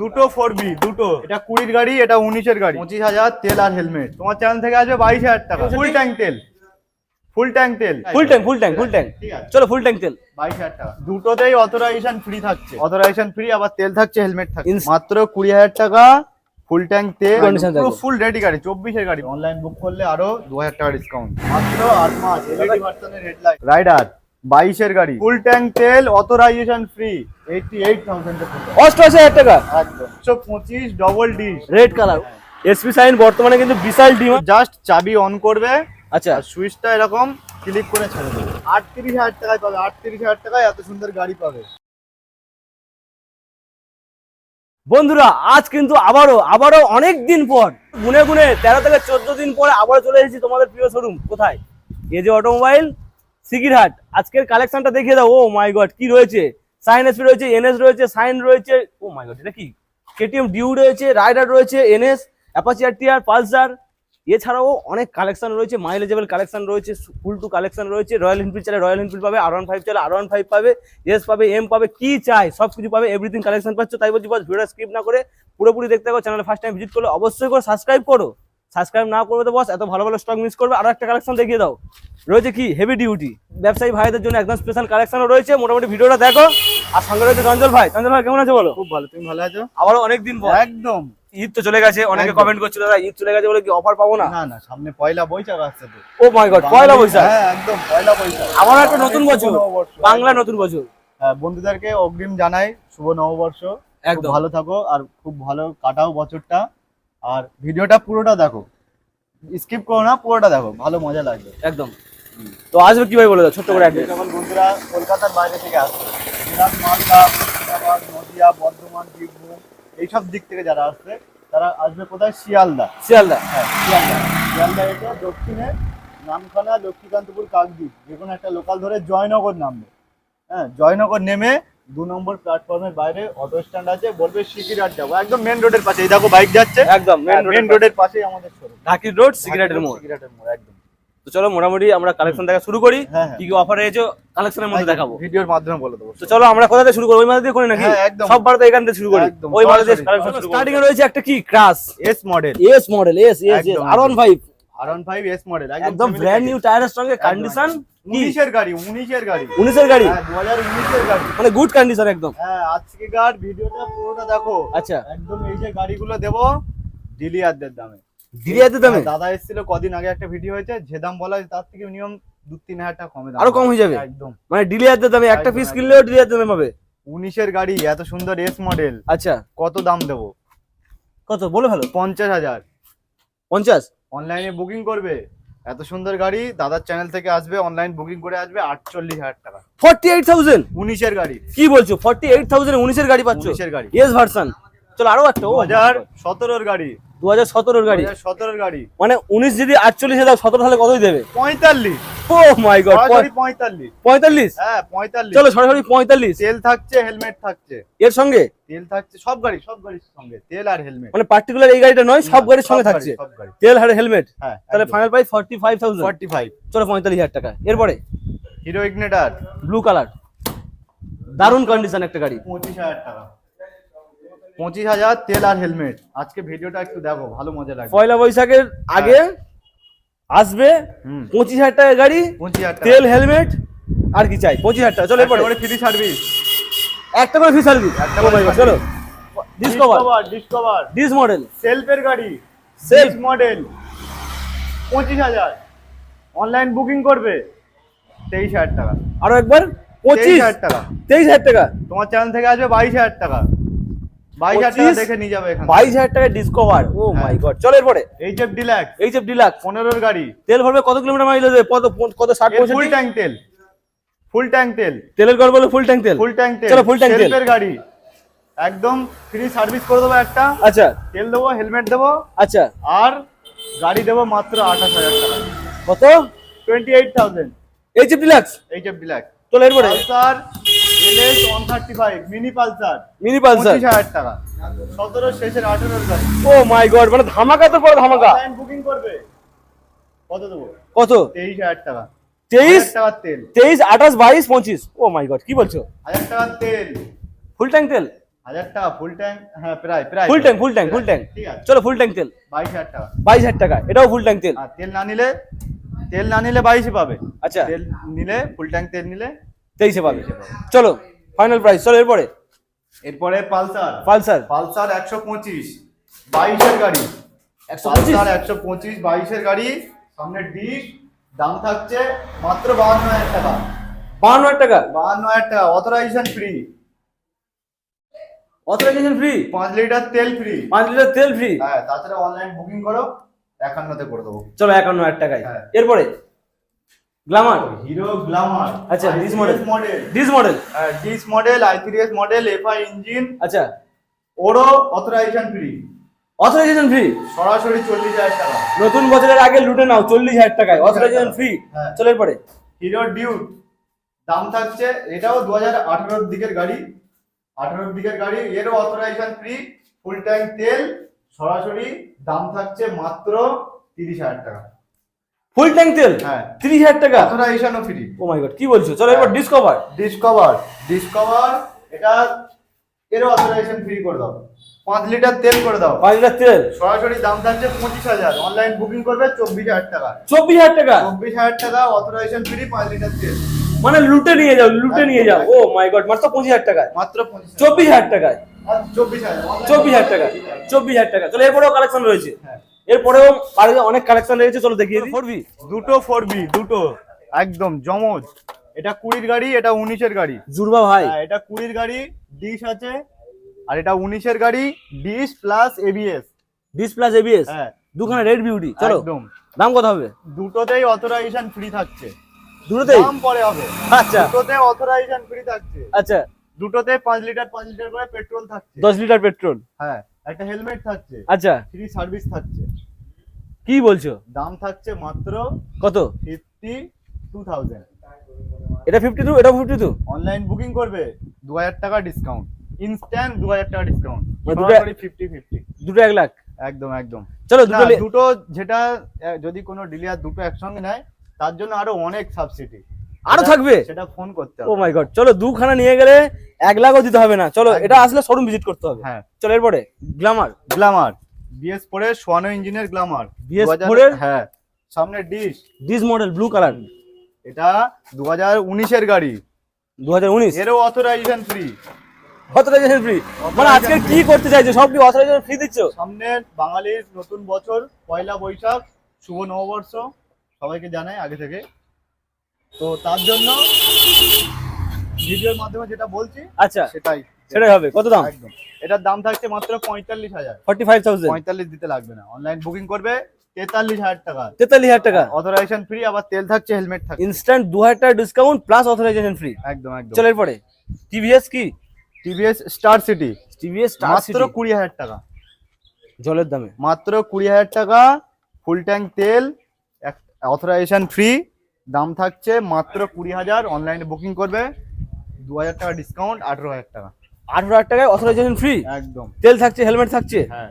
দুটো four B দুটো। এটা কুড়ির গাড়ি এটা উনিশের গাড়ি। পঁচিশ হাজার তেল আর হেলমেট। তোমার চ্যানেল থেকে আসবে বাইশ হাজার টাকা। ফুল ট্যাঙ্ক তেল। ফুল ট্যাঙ্ক তেল। Full tank full tank full tank চলো ফুল ট্যাঙ্ক তেল। বাইশ হাজার টাকা। দুটোতেই অথরাইজেশন ফ্রি থাকছে। অথরাইজেশন ফ্রি আবার তেল থাকছে হেলমেট থাকছে। মাত্র কুড়ি হাজার টাকা ফুল ট্যাঙ্ক তেল পুরো ফুল রেডি গাড়ি চব্বিশের গাড়ি। অনলাইন বুক করলে আরও দু হাজার টাকা ডিসকাউন্ট মাত্র আট মাস এলইডি ভার্সনের হেডলাইট রাইডার বাইশের গাড়ি। ফুল ট্যাঙ্ক তেল authorisation free eighty eight thousand অষ্টআশি হাজার টাকা। একদম। একশো পঁচিশ double disc red colour SP Shine বর্তমানে কিন্তু বিশাল ডিমান্ড জাস্ট চাবি অন করবে। আচ্ছা। সুইচটা এরকম ক্লিক করে ছেড়ে দেবে। আটত্রিশ হাজার টাকায় পাবে। আটত্রিশ হাজার টাকায় এত সুন্দর গাড়ি পাবে। বন্ধুরা আজ কিন্তু আবারও আবারও অনেক দিন পর গুনে গুনে তেরো থেকে চোদ্দ দিন পরে আবার চলে এসেছি তোমাদের প্রিয় শোরুম কোথায়? এই যে অটোমোবাইল সিকিরহাট আজকের কালেকশনটা দেখিয়ে দাও। ও মাই গড কি রয়েছে? সাইন এসপি রয়েছে এনএস রয়েছে সাইন রয়েছে। ও মাই গড এটা কি? কেটিএম ডিউ রয়েছে রাইডার রয়েছে এনএস অ্যাপাচি আর পালসার এছাড়াও অনেক কালেকশন রয়েছে মাইলেজেবল কালেকশন রয়েছে ফুল টু কালেকশন রয়েছে। রয়্যাল এনফিল্ড চালে রয়্যাল এনফিল্ড পাবে আর ওয়ান ফাইভ চালে আর ওয়ান ফাইভ পাবে এস পাবে এম পাবে, কি চাই সব কিছু পাবে এভরিথিং কালেকশন পাচ্ছ, তাই বলছি বস ভিডিওটা স্কিপ না করে পুরোপুরি দেখতে পাবো চ্যানেলে ফার্স্ট টাইম ভিজিট করলে অবশ্যই করে সাবস্ক্রাইব করো। সাবস্ক্রাইব না করবে তো বস এত ভালো ভালো স্টক মিস করবে। আরও একটা কালেকশন দেখিয়ে দাও। রয়েছে কি? হেভি ডিউটি ব্যবসায়ী ভাইদের জন্য একদম স্পেশাল কালেকশনও রয়েছে। মোটামুটি ভিডিওটা দেখো। আর সঙ্গে রয়েছে চঞ্চল ভাই। চঞ্চল ভাই কেমন আছে বলো? খুব ভালো। তুমি ভালো আছো? আবারও অনেকদিন পর। একদম। ঈদ তো চলে গেছে। অনেকে কমেন্ট করছিল দাদা ঈদ চলে গেছে বলে কি অফার পাবো না? না না সামনে পয়লা বৈশাখ আসছে তো। Oh my God Poila Baishakh. হ্যাঁ একদম পয়লা বৈশাখ। আমার একটা নতুন বছর। বাংলা নতুন বছর। হ্যাঁ, বন্ধুদেরকে অগ্রিম জানাই শুভ নববর্ষ। একদম। ভালো থাকো। আর খুব ভালো কাটাও বছরটা। আর ভিডিওটা পুরোটা দেখো। স্কিপ করো না পুরোটা দেখো ভালো মজা লাগবে। একদম। তো আসবে কি ভাই বলে দাও ছোট্ট করে যে অ্যাড্রেস সকল বন্ধুরা কলকাতার বাইরে থেকে আসছে মিরাট মালদা মুর্শিদাবাদ নদিয়া বর্ধমান বীরভূম এইসব দিক থেকে যারা আসছে তারা আসবে কোথায়? শিয়ালদা। শিয়ালদা। হ্যাঁ শিয়ালদা। শিয়ালদা এটা দক্ষিণে নামখানা লক্ষ্মীকান্তপুর কাকদ্বীপ যে কোনো একটা লোকাল ধরে জয়নগর নামবে। হ্যাঁ জয়নগর নেমে দু নম্বর প্ল্যাটফর্মের বাইরে অটো স্ট্যান্ড আছে বলবে সিকিরাট যাব। একদম মেন রোডের পাশে এই দেখো বাইক যাচ্ছে। একদম মেন রোডের পাশেই আমাদের শোরুম ঢাকির রোড সিগারেটের মোড়। মোড় একদম। তো চলো মোটামুটি আমরা কালেকশন দেখা শুরু করি। হ্যাঁ, হ্যাঁ। কি কি অফার রয়েছে কালেকশনের মধ্যে দেখাবো। ভিডিওর মাধ্যমে বলে দেবো। তো চলো আমরা কোথা থেকে শুরু করি? ওই মাথা দিয়ে করি নাকি? হ্যাঁ, সব বার তো এখান থেকে শুরু করি। ওই মাথা দিয়ে কালেকশন শুরু স্টার্টিং এ রয়েছে একটা কি? Crush S model S model S S S একদম, R one five R one five S model একদম ব্র্যান্ড নিউ টায়ারের সঙ্গে কন্ডিশন উনিশের গাড়ি উনিশের গাড়ি। উনিশের গাড়ি? হ্যাঁ দু হাজার উনিশের গাড়ি। মানে গুড কন্ডিশন একদম। হ্যাঁ আজকেকার ভিডিওটা পুরোটা দেখো। আচ্ছা। একদম এই যে গাড়িগুলো দেবো ডিলিয়ারদের দামে। দিরিয়াতে দামে? হ্যাঁ, দাদা এসেছিল কদিন আগে একটা ভিডিও হয়েছে যে দাম বলা তার থেকে মিনিমাম দু তিন হাজার টাকা কমে আরও কম হয়ে যাবে? একদম। মানে ডিলিয়াতে দামে একটা পিস কিনলেও ডিলিয়াতে দামে পাবে? উনিশের গাড়ি এত সুন্দর এস মডেল আচ্ছা। কত দাম দেবো? কত? বলে ভালো পঞ্চাশ হাজার। পঞ্চাশ? অনলাইনে বুকিং করবে? এত সুন্দর গাড়ি দাদার চ্যানেল থেকে আসবে অনলাইন বুকিং করে আসবে আটচল্লিশ হাজার টাকা। ফর্টি এইট থাউজেন্ড উনিশের গাড়ি। কি বলছো? ফর্টি এইট থাউজেন্ড উনিশের গাড়ি পাচ্ছ? উনিশের গাড়ি। S version. চলো আরও একটা ও হাজার সতেরোর গাড়ি। দু হাজার সতেরোর গাড়ি। সতেরোর গাড়ি। মানে উনিশ যদি আটচল্লিশে দাও সতেরো তাহলে কতই দেবে? পঁয়তাল্লিশ। ও মাই গড পঁয়তাল্লিশ। পঁয়তাল্লিশ? হ্যাঁ পঁয়তাল্লিশ। চলো সরাসরি পঁয়তাল্লিশ। তেল থাকছে হেলমেট থাকছে। এর সঙ্গে? তেল থাকছে সব গাড়ি সব গাড়ির সঙ্গে। তেল আর হেলমেট। মানে পার্টিকুলার এই গাড়িটা নয় সব গাড়ির সঙ্গে থাকছে। তেল আর হেলমেট। হ্যাঁ তাহলে final price forty five thousand forty five চলো পঁয়তাল্লিশ হাজার টাকা। এরপরে? হিরো ইগনেটার ব্লু কালার দারুণ কন্ডিশন একটা গাড়ি। পঁচিশ হাজার টাকা। পঁচিশ হাজার তেল আর হেলমেট। আজকে ভিডিওটা একটু দেখো ভালো মজা লাগবে। পয়লা বৈশাখের আগে আসবে হুম। পঁচিশ হাজার টাকা গাড়ি পঁচিশ হাজার তেল হেলমেট আর কি চাই? পঁচিশ হাজার টাকা চলো এরপরে। ফ্রি সার্ভিস একটা করে ফ্রি সার্ভিস একটা করে চলো। ডিসকভার ডিসকভার ডিস মডেল সেলফের গাড়ি। সেলফ মডেল পঁচিশ হাজার। অনলাইন বুকিং করবে। তেইশ হাজার টাকা। আরও একবার পঁচিশ। হাজার টাকা। তেইশ হাজার টাকা। তোমার চ্যানেল থেকে আসবে বাইশ হাজার টাকা বাইশ হাজার টাকা 25 দেখে নিয়ে যাবে বাইশ হাজার টাকা ডিসকভার ও। মাই গড চলো এরপরে। এইচ এফ ডিলাক্স এই যে ডিলাক্স পনেরোর গাড়ি। তেল ভরবে কত কিলোমিটার মাইলেজ কত কত ষাট ফুল ট্যাঙ্ক তেল। ফুল ট্যাঙ্ক তেল। তেলের গড় বলে ফুল ট্যাঙ্ক তেল। ফুল ট্যাঙ্ক তেল। চলো ফুল ট্যাঙ্ক তেল। গাড়ি। একদম ফ্রি সার্ভিস করে দেবো একটা। আচ্ছা। তেল দেবো হেলমেট দেবো। আচ্ছা। আর গাড়ি দেবো মাত্র আঠাশ হাজার টাকা। কত? টোয়েন্টি এইট থাউজেন্ড এই যে ডিলাক্স এইচ এফ ডিলাক্স চলো এরপরে। Pulsar LS one thirty five mini Pulsar mini Pulsar পঁচিশ হাজার টাকা। সতেরো শেষের আঠেরোর গাড়ি ও মাই গড মানে ধামাকা তো পরে ধামাকা। অনলাইন বুকিং করবে। কত দেবো? কত? টাকা। তেইশ? হাজার টাকার তেল। তেইশ আঠাশ বাইশ পঁচিশ। ও মাই গড কি বলছো? হাজার টাকার তেল। ফুল ট্যাঙ্ক তেল? হাজার টাকা ফুল ট্যাঙ্ক হ্যাঁ প্রায় প্রায়। Full tank full tank full tank চলো ফুল ট্যাঙ্ক তেল। বাইশ হাজার টাকা। বাইশ হাজার টাকা এটাও ফুল ট্যাঙ্ক তেল। তেল না নিলে তেল না নিলে বাইশে পাবে। আচ্ছা। তেল নিলে ফুল ট্যাঙ্ক তেল নিলে তেইশে পাবে। চলো ফাইনাল প্রাইস চলো এরপরে। এরপরে পালসার। পালসার। পালসার একশো পঁচিশ বাইশের গাড়ি। একশো পঁচিশ? পালসার একশো পঁচিশ বাইশের গাড়ি। সামনে ডিশ দাম থাকছে মাত্র বাহান্ন হাজার টাকা। বাহান্ন হাজার টাকা? বাহান্ন হাজার টাকা অথরাইজেশন ফ্রি অথরাইজেশন ফ্রি পাঁচ লিটার তেল ফ্রি পাঁচ লিটার তেল ফ্রি হ্যাঁ তাছাড়া অনলাইন বুকিং করো একান্নতে করে দেবো। চলো একান্ন হাজার টাকায়। হ্যাঁ। এরপরে? গ্লামার হিরো গ্লামার আচ্ছা, model। Model model disc model I three S model FI engine আচ্ছা। ওরও অথরাইজেশন ফ্রি অথরাইজেশন ফ্রি সরাসরি চল্লিশ হাজার টাকা। নতুন বছরের আগে লুটে নাও চল্লিশ হাজার টাকায়। Authorisation free. চলো এরপরে। হিরো ডিউট দাম থাকছে এটাও দু হাজার আঠারোর দিকের গাড়ি। আঠারোর দিকের গাড়ি এরও অথরাইজেশন ফ্রি ফুল ট্যাঙ্ক তেল সরাসরি দাম থাকছে মাত্র তিরিশ হাজার টাকা। ফুল ট্যাঙ্ক তেল? হ্যাঁ। তিরিশ হাজার টাকা? অথরাইজেশনও ফ্রি ও মাই গড কি বলছো? চলো হ্যাঁ। ডিসকভার ডিসকভার ডিসকভার এটা এরও অথরাইজেশন ফ্রি করে দাও। পাঁচ লিটার তেল করে দাও। পাঁচ লিটার তেল? সরাসরি দাম থাকছে পঁচিশ হাজার। অনলাইন বুকিং করবে চব্বিশ হাজার টাকা। চব্বিশ হাজার টাকা? চব্বিশ হাজার টাকা অথরাইজেশন ফ্রি পাঁচ লিটার তেল। মানে লুটে নিয়ে যাও লুটে নিয়ে যাও। ও মাই গড মাত্র পঁচিশ হাজার টাকায় মাত্র চব্বিশ হাজার টাকায়? চব্বিশ হাজার। চব্বিশ হাজার টাকা। চব্বিশ হাজার টাকা। চলো এরপরেও কালেকশন রয়েছে। হ্যাঁ। এরপরেও বাড়িতে অনেক কালেকশন রয়েছে চলো দেখিয়ে দিই। ফোর দুটো ফোর বি দুটো। একদম জমজ। এটা কুড়ির গাড়ি এটা উনিশের গাড়ি। জুরবা ভাই। হ্যাঁ এটা কুড়ির গাড়ি ডিশ আছে। আর এটা উনিশের গাড়ি disc plus ABS disc plus ABS হ্যাঁ। দুখানে রেড বিউটি চলো। একদম। দাম কত হবে? দুটোতেই অথরাইজেশন ফ্রি থাকছে। দুটোতেই? দাম পরে হবে। আচ্ছা। দুটোতে অথরাইজেশন ফ্রি থাকছে। আচ্ছা। দুটোতে পাঁচ লিটার পাঁচ লিটার করে পেট্রোল থাকছে। দশ লিটার পেট্রোল হ্যাঁ। একটা হেলমেট থাকছে। আচ্ছা। ফ্রি সার্ভিস থাকছে। কি বলছো? দাম থাকছে মাত্র কত? ফিফটি টু থাউজেন্ড এটা ফিফটি টু এটা ফিফটি টু অনলাইন বুকিং করবে দু হাজার টাকা ডিসকাউন্ট ইনস্ট্যান্ট দু হাজার টাকা ডিসকাউন্ট ফিফটি ফিফটি দুটো এক লাখ? একদম একদম। চলো দুটো দুটো যেটা যদি কোনো ডিলিয়ার দুটো একসঙ্গে নেয় তার জন্য আরও অনেক সাবসিডি আরও থাকবে? সেটা ফোন করতে ও মাই গড চলো দুখানা নিয়ে গেলে এক লাখও দিতে হবে না। চলো এটা আসলে শোরুম ভিজিট করতে হবে। হ্যাঁ। চলো এরপরে গ্লামার গ্লামার বিএস ফোর এর সোয়ানো ইঞ্জিনের গ্লামার BS ফোর এর? হ্যাঁ সামনে disc disc model blue colour এটা দু হাজার উনিশের গাড়ি। দু হাজার উনিশ। এরও অথরাইজেশন ফ্রি অথরাইজেশন ফ্রি মানে আজকে কি করতে চাইছো? সব কি অথরাইজেশন ফ্রি দিচ্ছ? সামনে বাঙালির নতুন বছর পয়লা বৈশাখ শুভ নববর্ষ সবাইকে জানাই আগে থেকে। তো তার জন্য ভিডিওর মাধ্যমে যেটা বলছি আচ্ছা সেটাই। সেটাই হবে। কত দাম? একদম। এটার দাম থাকছে মাত্র পঁয়তাল্লিশ হাজার। ফর্টি ফাইভ থাউজেন্ড পঁয়তাল্লিশ দিতে লাগবে না। অনলাইন বুকিং করবে তেতাল্লিশ হাজার টাকা। তেতাল্লিশ হাজার টাকা। অথরাইজেশন ফ্রি আবার তেল থাকছে হেলমেট থাকছে। ইনস্ট্যান্ট দু হাজার টাকা ডিসকাউন্ট প্লাস অথরাইজেশন ফ্রি একদম একদম। চলো এরপরে। টিভিএস কি? টিভিএস স্টার সিটি টিভিএস মাত্র কুড়ি হাজার টাকা। জলের দামে। মাত্র কুড়ি হাজার টাকা ফুল ট্যাঙ্ক তেল অথরাইজেশন ফ্রি দাম থাকছে মাত্র কুড়ি হাজার অনলাইনে বুকিং করবে দু হাজার টাকা ডিসকাউন্ট আঠেরো হাজার টাকা। আঠারো হাজার টাকায় অথরাইজেশন ফ্রি একদম। তেল থাকছে হেলমেট থাকছে? হ্যাঁ।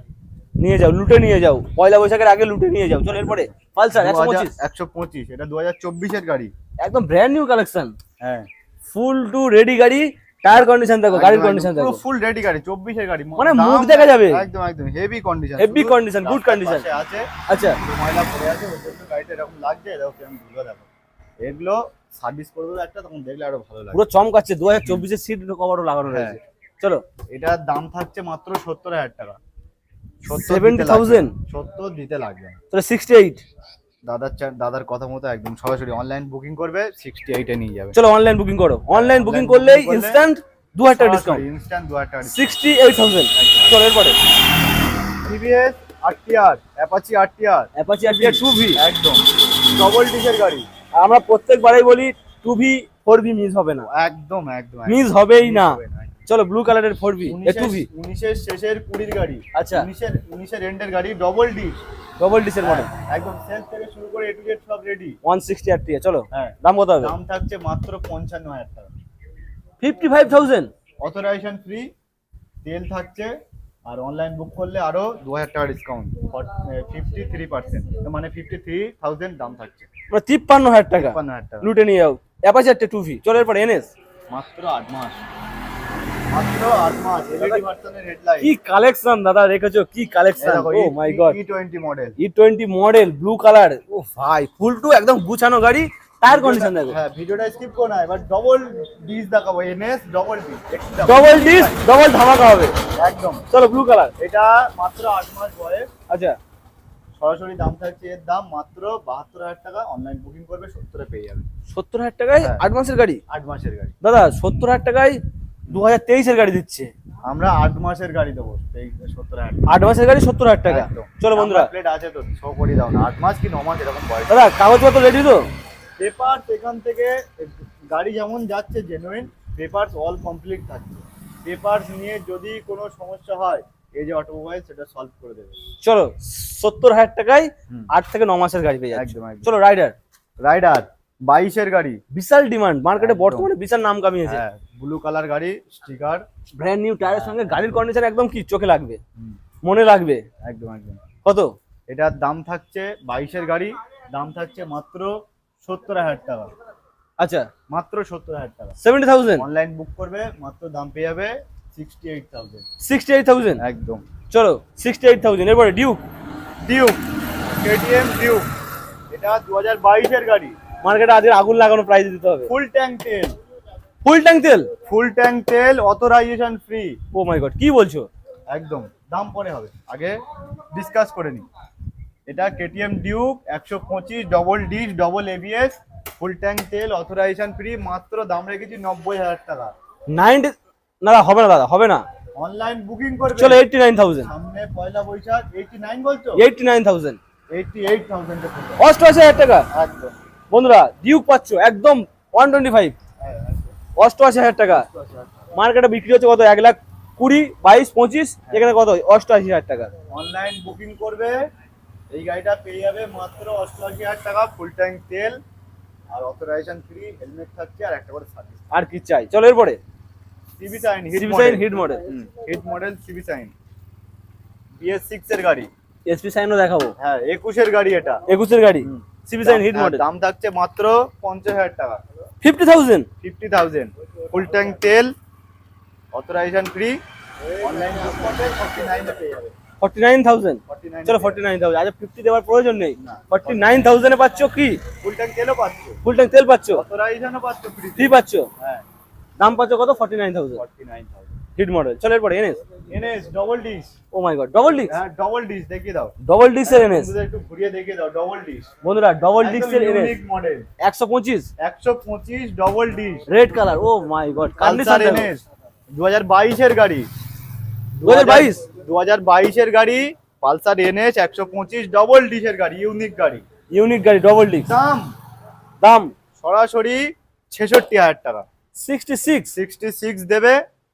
নিয়ে যাও লুটে নিয়ে যাও। পয়লা বৈশাখের আগে লুটে নিয়ে যাও। চলো এরপরে পালসার একশো পঁচিশ। একশো পঁচিশ এটা দু হাজার চব্বিশের গাড়ি। একদম ব্র্যান্ড নিউ কালেকশন হ্যাঁ। ফুল টু রেডি গাড়ি টায়ার কন্ডিশন দেখো গাড়ির কন্ডিশন দেখো। ফুল রেডি গাড়ি চব্বিশের গাড়ি। মানে মুখ দেখা যাবে। একদম একদম heavy condition heavy condition good condition আছে। আচ্ছা। ময়লা পড়ে আছে ওর জন্য গাড়িটা এরকম লাগছে এরকম কেমন ধুলো দেখো এগুলো সার্ভিস করবে একটা তখন দেখলে আরও ভালো লাগে পুরো চমকাচ্ছে দু হাজার চব্বিশের সিট কভারও লাগানো হ্যাঁ। রয়েছে চলো। এটার দাম থাকছে মাত্র সত্তর হাজার টাকা। 70,000? সত্তর দিতে লাগবে। চলো সিক্সটি এইট দাদার দাদার কথা মতো একদম সরাসরি অনলাইন বুকিং করবে সিক্সটি এইটে নিয়ে যাবে। চলো অনলাইন বুকিং করো। অনলাইন বুকিং করলেই ইনস্ট্যান্ট দু হাজার টাকা ডিসকাউন্ট ইনস্ট্যান্ট দু হাজার টাকা সিক্সটি এইট থাউজেন্ড চলো এরপরে। TVS RTR Apache RTR Apache R two V একদম। ডবল ডিসের গাড়ি। আমরা প্রত্যেকবারই বলি two V four V miss হবে না। একদম একদম মিস হবেই না। চলো ব্লু কালারের ফোর ভি এ টু ভি উনিশের শেষের কুড়ির গাড়ি। আচ্ছা। উনিশের উনিশের এন্ডের গাড়ি ডবল ডিস ডবল ডিসের মডেল একদম সেলস থেকে শুরু করে এ টু জেড সব ready one sixty R T চলো হ্যাঁ। দাম কত হবে? দাম থাকছে মাত্র পঞ্চান্ন হাজার টাকা। Fifty five thousand authorisation free তেল থাকছে আর অনলাইন বুক করলে আরও দু হাজার টাকা ডিসকাউন্ট ফিফটি থ্রি পার্সেন্ট মানে ফিফটি থ্রি থাউজেন্ড দাম থাকছে। তিপ্পান্ন হাজার টাকা। তিপ্পান্ন হাজার টাকা। লুটে নিয়ে যাও। অ্যাপাচি আর টু ভি চলো এরপর এনএস মাত্র আট মাস। মাত্র আট মাস। এলইডি ভার্সনের হেডলাইট কি কালেকশন দাদা রেখেছো? কি collection oh my God E twenty model E twenty model blue colour ও ভাই ফুল টু একদম গুছানো গাড়ি। টায়ার কন্ডিশন দেখো। হ্যাঁ ভিডিওটা স্কিপ করো না এবার ডবল ডিস দেখাবো NS double disc double disc double ধামাকা হবে। একদম। চলো ব্লু কালার এটা মাত্র আট মাস বয়স। আচ্ছা। সরাসরি দাম থাকছে এর দাম মাত্র বাহাত্তর হাজার টাকা। অনলাইন বুকিং করবে সত্তরে পেয়ে যাবে। সত্তর হাজার টাকায় হ্যাঁ। আট মাসের গাড়ি? আট মাসের গাড়ি। দাদা সত্তর হাজার টাকায় দু হাজার তেইশের গাড়ি দিচ্ছে। আমরা আট মাসের গাড়ি দেবো এই সত্তর হাজার টাকা। আট মাসের গাড়ি সত্তর হাজার টাকা। চলো বন্ধুরা। প্লেট আছে তো শো করে দাও না। আট মাস কি ন মাস এরকম বয়স? দাদা কাগজপত্র রেডি তো? পেপার এখান থেকে গাড়ি যেমন যাচ্ছে জেনুইন পেপার অল কমপ্লিট থাকছে। পেপার নিয়ে যদি কোনো সমস্যা হয় এই যে অটোমোবাইল সেটা সলভ করে দেবে। চলো সত্তর হাজার টাকায় আট থেকে ন মাসের গাড়ি পেয়ে যাচ্ছে। চলো রাইডার রাইডার বাইশের গাড়ি। বিশাল ডিমান্ড মার্কেটে। বর্তমানে বিশাল নাম কামিয়েছে। হ্যাঁ ব্লু কালার গাড়ি স্টিকার ব্র্যান্ড নিউ টায়ারের সঙ্গে গাড়ির কন্ডিশন একদম কি চোখে লাগবে। মনে লাগবে। একদম একদম। কত? এটার দাম থাকছে বাইশের গাড়ি দাম থাকছে মাত্র সত্তর হাজার টাকা। আচ্ছা। মাত্র সত্তর হাজার টাকা। সেভেন্টি থাউজেন্ড অনলাইন বুক করবে মাত্র দাম পেয়ে যাবে sixty eight thousand sixty eight thousand একদম। চলো সিক্সটি এইট থাউজেন্ড এরপরে ডিউক ডিউক কেটিএম ডিউক এটা দু হাজার বাইশের গাড়ি। মার্কেটে আজকে আগুন লাগানো প্রাইস দিতে হবে। ফুল ট্যাঙ্ক তেল। ফুল ট্যাঙ্ক তেল? ফুল ট্যাঙ্ক তেল authorisation free oh my god কি বলছো? একদম দাম পরে হবে। আগে ডিসকাস করে নি এটা কেটিএম ডিউক একশো পঁচিশ double disc double ABS full tank তেল অথরাইজেশন ফ্রি মাত্র দাম রেখেছি নব্বই হাজার টাকা। নাইনটি না হবে না দাদা হবে না। অনলাইন বুকিং করবে। চলো এইটটি নাইন থাউজেন্ড সামনে পয়লা বৈশাখ এইটি নাইন বলছো? Eighty nine thousand eighty eight থাউজেন্ডে অষ্টআশি হাজার টাকা। একদম। বন্ধুরা ডিউক পাচ্ছ একদম ওয়ান টোয়েন্টি ফাইভ হ্যাঁ। অষ্টআশি হাজার টাকা। মার্কেটে বিক্রি হচ্ছে কত? এক লাখ কুড়ি বাইশ পঁচিশ এখানে কত? অষ্টআশি হাজার টাকা। অনলাইন বুকিং করবে। এই গাড়িটা পেয়ে যাবে মাত্র অষ্টআশি হাজার টাকা ফুল ট্যাঙ্ক তেল আর অথরাইজেশন ফ্রি হেলমেট থাকছে আর একটা করে সার্ভিস আর কি চাই? চলো এরপরে। CB Shine CB sign, hit model। Hit model CB Shine BS six এর গাড়ি। এসপি সাইনও দেখাবো। হ্যাঁ একুশের গাড়ি এটা। একুশের গাড়ি? সিবি সাইন হিট মডেল দাম থাকছে মাত্র পঞ্চাশ হাজার টাকা। Fifty thousand fifty thousand full tank তেল অথরাইজেশন ফ্রি অনলাইন পেয়ে যাবে। Forty nine thousand. চলো ফর্টি নাইন থাউজেন্ড। আচ্ছা ফিফটি দেওয়ার প্রয়োজন নেই। ফর্টি নাইন থাউজেন্ডে পাচ্ছ কি? ফুল ট্যাঙ্ক তেলও পাচ্ছ। ফুল ট্যাঙ্ক তেল পাচ্ছ? ফ্রি পাচ্ছ? হ্যাঁ। দাম পাচ্ছ কত? Forty nine thousand. Forty nine thousand. Hit model. চলো এরপরে NS NS double disc oh my God double disc হ্যাঁ ডবল ডিশ দেখিয়ে দাও। ডবল ডিস্কের এনএস বন্ধুদের একটু ঘুরিয়ে দেখিয়ে দাও ডবল ডিশ বন্ধুরা ডবল ডিস্কের এনএস ইউনিক মডেল একশো পঁচিশ? একশো পঁচিশ double disc red colour oh my God condition NS দু হাজার বাইশের গাড়ি। 2022? দু হাজার বাইশের গাড়ি পালসার এনএস একশো পঁচিশ ডবল ডিশের গাড়ি ইউনিক গাড়ি। ইউনিক গাড়ি ডবল ডিস্ক দাম? দাম? সরাসরি ছেষট্টি হাজার টাকা। সিক্সটি সিক্স সিক্সটি সিক্স দেবে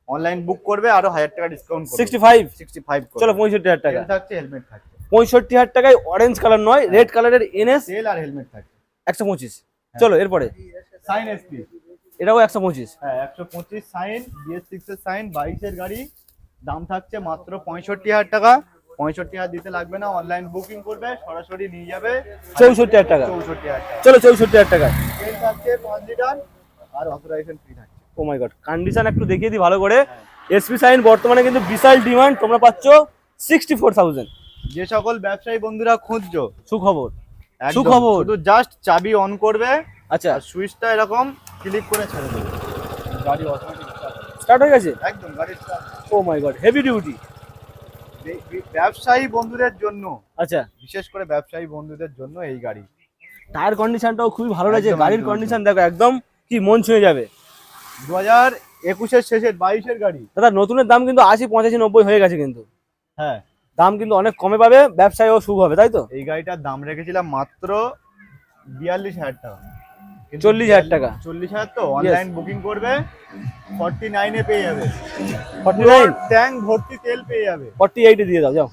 অনলাইন বুক করবে আরও হাজার টাকা discount sixty five sixty five চলো পঁয়ষট্টি হাজার টাকা। থাকছে হেলমেট থাকছে। পঁয়ষট্টি হাজার টাকায় অরেঞ্জ কালার নয় রেড কালারের এনএস তেল আর হেলমেট থাকছে। একশো পঁচিশ। চলো এরপরে। সাইন এসপি এটাও একশো পঁচিশ। হ্যাঁ একশো পঁচিশ সাইন বিএস সিক্স এর সাইন বাইশের গাড়ি দাম থাকছে মাত্র পঁয়ষট্টি হাজার টাকা। পঁয়ষট্টি হাজার দিতে লাগবে না অনলাইন বুকিং করবে সরাসরি নিয়ে যাবে। চৌষট্টি হাজার টাকা। চৌষট্টি হাজার চলো চৌষট্টি হাজার টাকা। তেল থাকছে পাঁচ লিটার আর অথরাইজেশন ফ্রি থাকছে। ও মাই গড কন্ডিশন একটু দেখিয়ে দিই ভালো করে। এসপি সাইন বর্তমানে কিন্তু বিশাল ডিমান্ড তোমরা পাচ্ছ সিক্সটি ফোর থাউজেন্ড যে সকল ব্যবসায়ী বন্ধুরা খুঁজছো সুখবর। সুখবর। শুধু জাস্ট চাবি অন করবে আচ্ছা। সুইচটা এরকম ক্লিক করে ছেড়ে দেবে। গাড়ি অটোমেটিক স্টার্ট হয়ে গেছে? একদম গাড়ি। Oh my god heavy duty ব্যবসায়ী বন্ধুদের জন্য আচ্ছা। বিশেষ করে ব্যবসায়ী বন্ধুদের জন্য এই গাড়ি। টায়ার কন্ডিশনটাও খুবই ভালো লাগছে গাড়ির কন্ডিশন দেখো একদম কি মন ছুঁয়ে যাবে। দু হাজার একুশের শেষের বাইশের গাড়ি। দাদা নতুনের দাম কিন্তু আশি পঁচাশি নব্বই হয়ে গেছে কিন্তু। হ্যাঁ। দাম কিন্তু অনেক কমে পাবে ব্যবসায়ও শুভ হবে তাই তো? এই গাড়িটার দাম রেখেছিলাম মাত্র বিয়াল্লিশ হাজার টাকা। কিন্তু 40,000 টাকা। চল্লিশ হাজার তো অনলাইন বুকিং করবে ফর্টি নাইনে পেয়ে যাবে। ফর্টি নাইন ট্যাঙ্ক ভর্তি তেল পেয়ে যাবে। ফর্টি এইটে দিয়ে দাও যাও।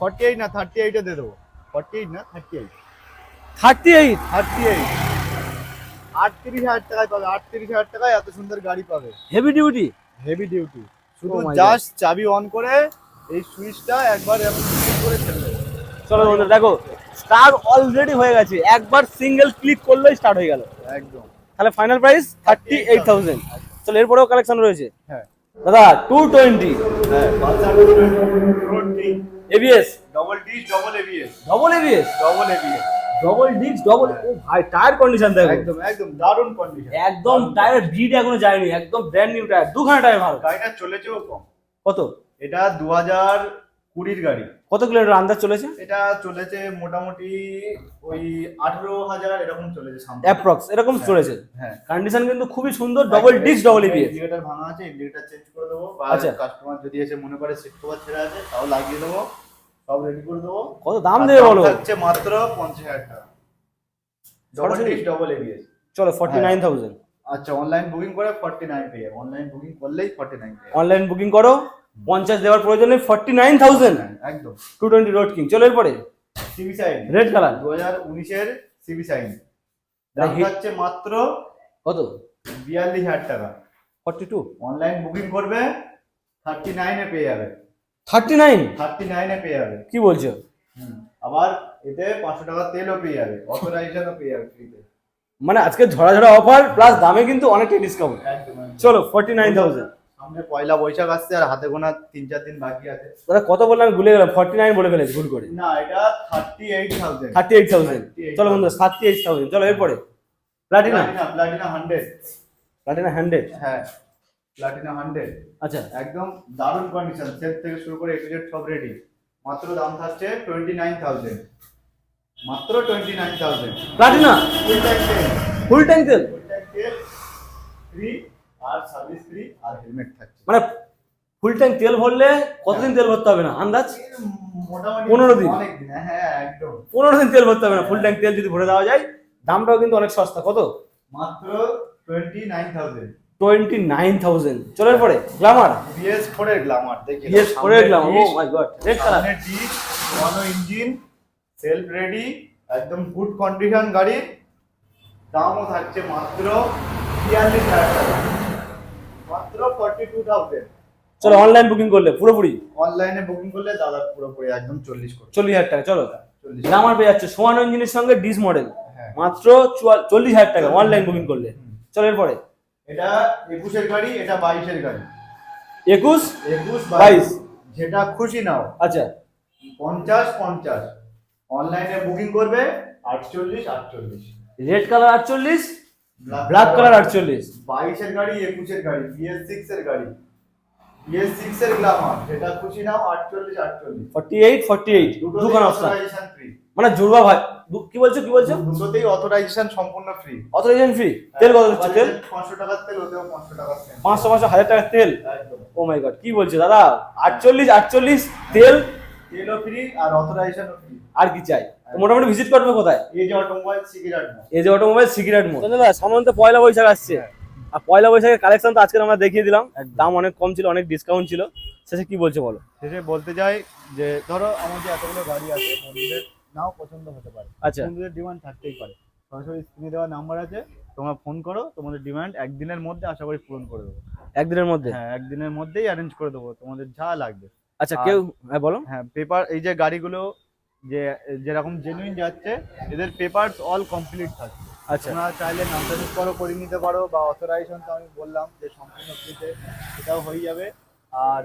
ফর্টি এইট না থার্টি এইটে দিয়ে দেবো। ফর্টি এইট না thirty eight thirty eight thirty eight আটত্রিশ হাজার টাকায় পাবে। আটত্রিশ হাজার টাকায় এত সুন্দর গাড়ি পাবে। হেভি ডিউটি হেভি ডিউটি শুধু Oh জাস্ট চাবি অন করে এই সুইচটা একবার করে দেবে। চলো দেখো স্টার অলরেডি হয়ে গেছে। একবার সিঙ্গেল ক্লিক করলেই স্টার্ট হয়ে গেল। একদম। তাহলে final price thirty eight thousand চলো এরপরেও কালেকশন রয়েছে। হ্যাঁ। দাদা টু টোয়েন্টি হ্যাঁ ABS double disc double ABS double ABS double ABS double disc double ও ভাই টায়ার কন্ডিশন দেখো। একদম একদম দারুণ কন্ডিশন একদম টায়ার ব্রিড এখনও যায়নি একদম ব্র্যান্ড নিউ টায়ার দুখানা টায়ার ভালো। গাড়িটা চলেছেও কম। কত? এটা দু হাজার কুড়ির গাড়ি। কত কিলোমিটার আন্দাজ চলেছে? এটা চলেছে মোটামুটি ওই আঠেরো হাজার এরকম চলেছে অ্যাপ্রক্স এরকম চলেছে। হ্যাঁ। কন্ডিশন কিন্তু খুবই সুন্দর double disc double ABS indicator ভাঙা আছে ইন্ডিকেটার চেঞ্জ করে দেবো আচ্ছা। কাস্টমার যদি এসে মনে করে সিট কভার ছেড়ে আছে তাও লাগিয়ে দেবো সব রেডি করে দেবো। কত দাম দেবে বলো? থাকছে মাত্র পঞ্চাশ হাজার টাকা। ডবল সরাসরি? ডিস ডবল এবিএস চলো ফর্টি নাইন থাউজেন্ড আচ্ছা অনলাইন বুকিং করে ফর্টি নাইন পেয়ে অনলাইন বুকিং করলেই ফর্টি নাইন অনলাইন বুকিং করো। পঞ্চাশ দেওয়ার প্রয়োজন নেই ফর্টি নাইন থাউজেন্ড একদম। টু টোয়েন্টি রোড কিং চলো এরপরে। সিবি সাইন রেড কালার দু হাজার উনিশের সিবি সাইন দাম হচ্ছে মাত্র কত? বিয়াল্লিশ হাজার টাকা। ফর্টি টু অনলাইন বুকিং করবে থার্টি নাইনে পেয়ে যাবে। থার্টি নাইন থার্টি নাইনে পেয়ে যাবে। কি বলছো? আবার এতে পাঁচশো টাকা তেলও পেয়ে যাবে অথরাইজেশনও পেয়ে যাবে ফ্রিতে মানে আজকে ঝরা ঝরা অফার প্লাস দামে কিন্তু অনেকটাই ডিসকাউন্ট। চলো ফর্টি নাইন থাউজেন্ড সামনে পয়লা বৈশাখ আসছে আর হাতে গোনা তিন চার দিন বাকি আছে। দাদা কত বললাম? ভুলে গেলাম। ফর্টি নাইন বলে ফেলেছি ভুল করে। না এটা thirty eight thousand thirty eight thousand চলো বন্ধু থার্টি এইট থাউজেন্ড চলো এরপরে। Platina Platina hundred Platina hundred হ্যাঁ প্লাটিনা হান্ড্রেড আচ্ছা। একদম দারুণ কন্ডিশন সেট থেকে শুরু করে এটু জেড সব রেডি মাত্র দাম থাকছে টোয়েন্টি নাইন থাউজেন্ড মাত্র twenty nine thousand Platina full tank তেল ফুল ট্যাঙ্ক তেল ফুল ট্যাঙ্ক তেল ফ্রি আর সার্ভিস ফ্রি আর হেলমেট থাকছে। মানে ফুল ট্যাঙ্ক তেল ভরলে কতদিন তেল ভরতে হবে না? আন্দাজ? মোটামুটি 15 দিন। হ্যাঁ একদম। পনেরো দিন তেল ভরতে হবে না। ফুল ট্যাঙ্ক তেল যদি ভরে দেওয়া যায় দামটাও কিন্তু অনেক সস্তা। কত? মাত্র twenty nine thousand twenty nine thousand চলো এরপরে গ্লামার বিএস ফোরের গ্লামার দেখি ইয়েস করে Glamour oh my God red colour disc mono engine self ready একদম গুড কন্ডিশন গাড়ি। দামও থাকছে মাত্র বিয়াল্লিশ হাজার টাকা। মাত্র ফর্টি টু থাউজেন্ড চলো অনলাইন বুকিং করলে পুরোপুরি? অনলাইনে বুকিং করলে দাদা পুরোপুরি একদম চল্লিশ করে। চল্লিশ হাজার টাকা চলো। চল্লিশ। গ্লামার পেয়ে যাচ্ছে সোয়ান ইঞ্জিনের সঙ্গে ডিস মডেল। হ্যাঁ। মাত্র চুয়াল- চল্লিশ হাজার টাকা অনলাইন বুকিং করলে। চলো এরপরে। এটা একুশের গাড়ি এটা বাইশের গাড়ি। একুশ? একুশ বাইশ। বাইশ। যেটা খুশি নাও। আচ্ছা। পঞ্চাশ পঞ্চাশ। অনলাইনে বুকিং করবে আটচল্লিশ আটচল্লিশ। রেড কালার আটচল্লিশ? ব্ল্যাক কালার আটচল্লিশ বাইশের গাড়ি একুশের গাড়ি বিএস সিক্স এর গাড়ি। বিএস সিক্স এর গ্লামার যেটা খুশি নাও আটচল্লিশ আটচল্লিশ। ফর্টি এইট ফর্টি এইট দুখান অপশন ফ্রি মানে জুড়বা ভাই কি বলছো কি বলছো? দুটোতেই অথরাইজেশন সম্পূর্ণ ফ্রি অথরাইজেশন ফ্রি তেল কত দিচ্ছে তেল? পাঁচশো টাকার তেল ওতেও পাঁচশো টাকার তেল। পাঁচশো পাঁচশো হাজার টাকার তেল? ও মাই গড কি বলছো দাদা? আটচল্লিশ আটচল্লিশ তেল? তেলও ফ্রি আর অথরাইজেশনও ফ্রি আর কি চাই? মোটামুটি ভিজিট করবে কোথায়? এই যে অটোমোবাইল সিকিরাট এই যে অটোমোবাইল সিগারেট মোড় দাদা সাধারণত পয়লা বৈশাখ আসছে। আর পয়লা বৈশাখের কালেকশন তো আজকে আমরা দেখিয়ে দিলাম। দাম অনেক কম ছিল অনেক ডিসকাউন্ট ছিল। শেষে কি বলছো বলো? শেষে বলতে চাই যে ধরো আমার যে এতগুলো গাড়ি আছে বন্ধুদের নাও পছন্দ হতে পারে। আচ্ছা। বন্ধুদের ডিমান্ড থাকতেই পারে। সরাসরি স্ক্রিনে দেওয়া নাম্বার আছে তোমরা ফোন করো তোমাদের ডিমান্ড একদিনের মধ্যে আশা করি পূরণ করে দেবো। একদিনের মধ্যে? হ্যাঁ একদিনের মধ্যেই অ্যারেঞ্জ করে দেবো তোমাদের যা লাগবে। আচ্ছা কেউ হ্যাঁ বলো। হ্যাঁ পেপার এই যে গাড়িগুলো যে যেরকম জেনুইন যাচ্ছে এদের পেপারস অল কমপ্লিট থাকছে আচ্ছা। তোমরা চাইলে ঠিক করো করে নিতে পারো বা অথরাইজেশন তো আমি বললাম যে সম্পূর্ণ ফ্রিতে সেটাও হয়ে যাবে। আর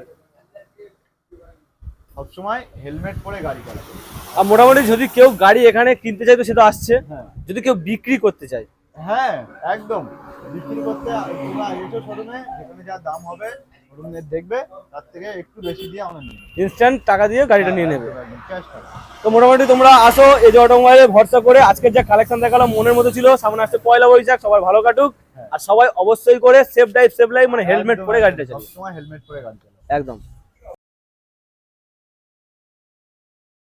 সবসময় হেলমেট পরে গাড়ি চালাবে। আর মোটামুটি যদি কেউ গাড়ি এখানে কিনতে চায় তো সে তো আসছে। হ্যাঁ। যদি কেউ বিক্রি করতে চায়। হ্যাঁ একদম। বিক্রি করতে তোমরা এসো শোরুমে যেখানে যা দাম হবে শোরুমে দেখবে তার থেকে একটু বেশি দিয়ে আমরা নিয়ে ইনস্ট্যান্ট টাকা দিয়ে গাড়িটা নিয়ে নেবে। তো মোটামুটি তোমরা আসো এই যে অটোমোবাইলে ভরসা করে আজকের যা কালেকশন দেখালাম মনের মতো ছিল সামনে আসছে পয়লা বৈশাখ সবার ভালো কাটুক। হ্যাঁ। আর সবাই অবশ্যই করে সেফ ড্রাইভ সেফ লাইফ মানে হেলমেট পরে গাড়িটা চালাবে হেলমেট পরে গাড়ি চালাবে একদম।